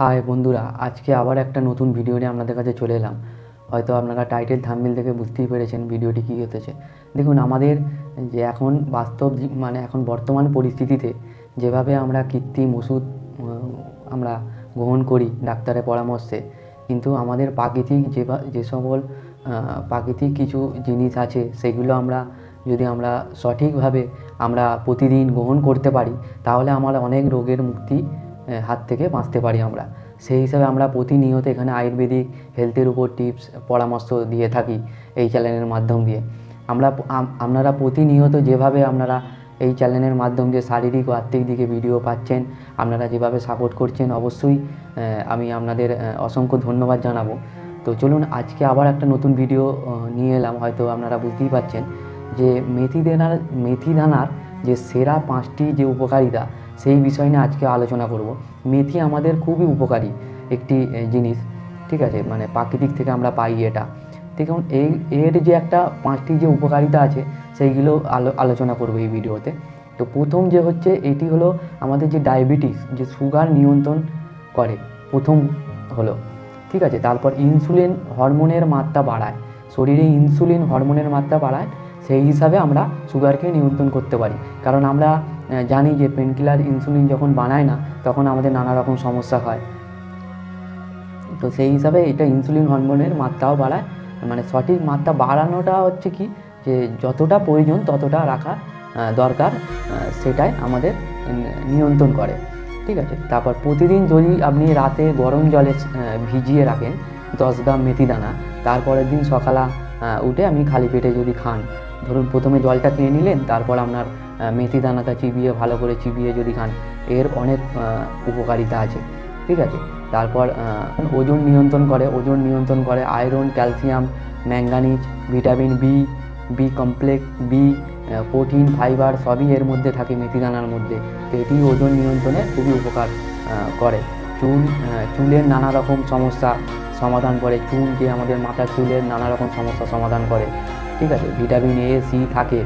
High বন্ধুরা, আজকে আবার একটা নতুন ভিডিও নিয়ে আপনাদের কাছে চলে এলাম। হয়তো আপনারা টাইটেল থাম্বনেল দেখে বুঝতেই পেরেছেন ভিডিওটি কী হতেছে। দেখুন, আমাদের যে এখন বাস্তব মানে এখন বর্তমান পরিস্থিতিতে যেভাবে আমরা কৃত্রিম ওষুধ আমরা গ্রহণ করি ডাক্তারের পরামর্শে, কিন্তু আমাদের প্রাকৃতিক যে যে সকল প্রাকৃতিক কিছু জিনিস আছে, সেগুলো আমরা যদি আমরা সঠিকভাবে আমরা প্রতিদিন গ্রহণ করতে পারি, তাহলে আমরা অনেক রোগের মুক্তি হাত থেকে বাঁচতে পারি আমরা। সেই হিসাবে আমরা প্রতিনিয়ত এখানে আয়ুর্বেদিক হেলথের উপর টিপস, পরামর্শ দিয়ে থাকি এই চ্যানেলের মাধ্যম দিয়ে। আমরা আপনারা প্রতিনিয়ত যেভাবে আপনারা এই চ্যানেলের মাধ্যম দিয়ে শারীরিক ও আর্থিক দিকে ভিডিও পাচ্ছেন, আপনারা যেভাবে সাপোর্ট করছেন, অবশ্যই আমি আপনাদের অসংখ্য ধন্যবাদ জানাব। তো চলুন, আজকে আবার একটা নতুন ভিডিও নিয়ে এলাম, হয়তো আপনারা বুঝতেই পারছেন। যে মেথি দানার মেথি দানার যে সেরা পাঁচটি যে উপকারিতা সেই বিষয় নিয়ে আজকে আলোচনা করব। মেথি আমাদের খুবই উপকারী একটি জিনিস, ঠিক আছে? মানে প্রাকৃতিক থেকে আমরা পাই এটা। ঠিক আছে এই এর যে একটা পাঁচটি যে উপকারিতা আছে, সেইগুলো আলো, আলোচনা করব এই ভিডিওতে। তো প্রথম যে হচ্ছে, এটি হলো আমাদের যে ডায়াবেটিস, যে সুগার নিয়ন্ত্রণ করে, প্রথম হলো, ঠিক আছে? তারপর ইনসুলিন হরমোনের মাত্রা বাড়ায়। শরীরে ইনসুলিন হরমোনের মাত্রা বাড়ায়, সেই হিসাবে আমরা সুগারকে নিয়ন্ত্রণ করতে পারি। কারণ আমরা জানি যে পেনকিলার ইনসুলিন যখন বানায় না, তখন আমাদের নানা রকম সমস্যা হয়। তো সেই হিসাবে এটা ইনসুলিন হরমোনের মাত্রাও বাড়ায়। মানে সঠিক মাত্রা বাড়ানোটা হচ্ছে কি, যে যতটা প্রয়োজন ততটা রাখা দরকার সেটাই আমাদের নিয়ন্ত্রণ করে। ঠিক আছে? তারপর প্রতিদিন যদি আপনি রাতে গরম জলে ভিজিয়ে রাখেন, দশ গ্রাম মেথি দানা, তারপরের দিন সকালা উঠে আপনি খালি পেটে যদি খান ধরুন প্রথমে জলটা খেয়ে নিলেন, তারপর আপনার মেথি দানাটা চিবিয়ে, ভালো করে চিবিয়ে যদি খান, এর অনেক উপকারিতা আছে, ঠিক আছে? তারপর ওজন নিয়ন্ত্রণ করে, ওজন নিয়ন্ত্রণ করে iron, calcium, manganese, vitamin B B complex B protein fibre সবই এর মধ্যে থাকে মেথি দানার মধ্যে। তো এটি ওজন নিয়ন্ত্রণে খুবই উপকার করে। চুল চুলের নানা রকম সমস্যা সমাধান করে। চুল যে আমাদের মাথার চুলের নানা রকম সমস্যা সমাধান করে। ঠিক আছে ভিটামিন এ সি থাকে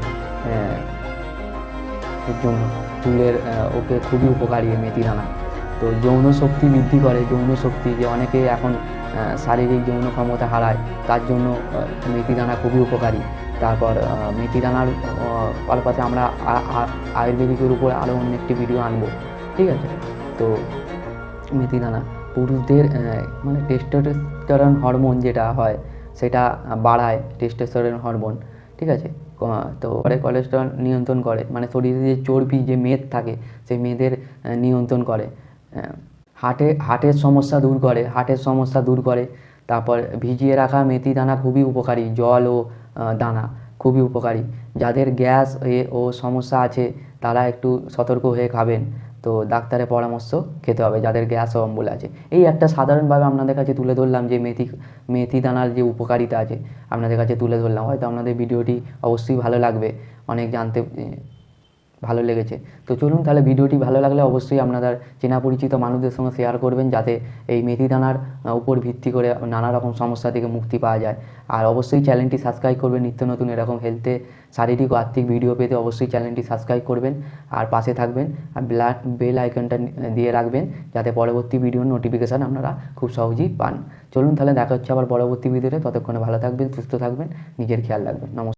এর জন্য চুলের ওকে খুবই উপকারী মেথি দানা। তো যৌন শক্তি বৃদ্ধি করে, যৌন শক্তি যে অনেকে এখন শারীরিক যৌন ক্ষমতা হারায়, তার জন্য মেথি দানা খুবই উপকারী। তারপর মেথি দানার পারপাশে আমরা আয়ুর্বেদিকের উপর আরও অন্য একটি ভিডিও আনব, ঠিক আছে? তো মেথি দানা, পুরুষদের মানে টেস্টোস্টেরন হরমোন যেটা হয় সেটা বাড়ায় টেস্টোস্টেরন হরমোন ঠিক আছে? তো পরে কোলেস্টেরল নিয়ন্ত্রণ করে মানে শরীরে যে চর্বি, যে মেদ থাকে, সেই মেদের নিয়ন্ত্রণ করে। হার্টে হার্টের সমস্যা দূর করে হার্টের সমস্যা দূর করে। তারপর ভিজিয়ে রাখা মেথি দানা খুবই উপকারী, জল ও দানা খুবই উপকারী। যাদের গ্যাস এ ও সমস্যা আছে, তারা একটু সতর্ক হয়ে খাবেন। তো ডাক্তারের পরামর্শ খেতে হবে, যাদের গ্যাস অম্বল আছে। এই একটা সাধারণভাবে আপনাদের কাছে তুলে ধরলাম যে মেথি মেথি দানার যে উপকারিতা আছে, আপনাদের কাছে তুলে ধরলাম। হয়তো আপনাদের ভিডিওটি অবশ্যই ভালো লাগবে। অনেক জানতে ভালো লেগেছে। তো চলুন তাহলে ভিডিওটি ভালো লাগলে অবশ্যই আপনাদের চেনা পরিচিত মানুষদের সঙ্গে শেয়ার করবেন যাতে এই মেথি দানার উপর ভিত্তি করে নানা রকম সমস্যা থেকে মুক্তি পাওয়া যায়। আর অবশ্যই চ্যানেলটি সাবস্ক্রাইব করবেন, নিত্য নতুন এরকম হেলথে শারীরিক ও আর্থিক ভিডিও পেতে অবশ্যই চ্যানেলটি সাবস্ক্রাইব করবেন। আর পাশে থাকবেন, আর ব্ল্যাক বেল আইকনটা দিয়ে রাখবেন যাতে পরবর্তী ভিডিওর নোটিফিকেশান আপনারা খুব সহজেই পান। চলুন তাহলে দেখা হচ্ছে আবার পরবর্তী ভিডিওতে ততক্ষণে ভালো থাকবেন, সুস্থ থাকবেন, নিজের খেয়াল রাখবেন। নমস্কার।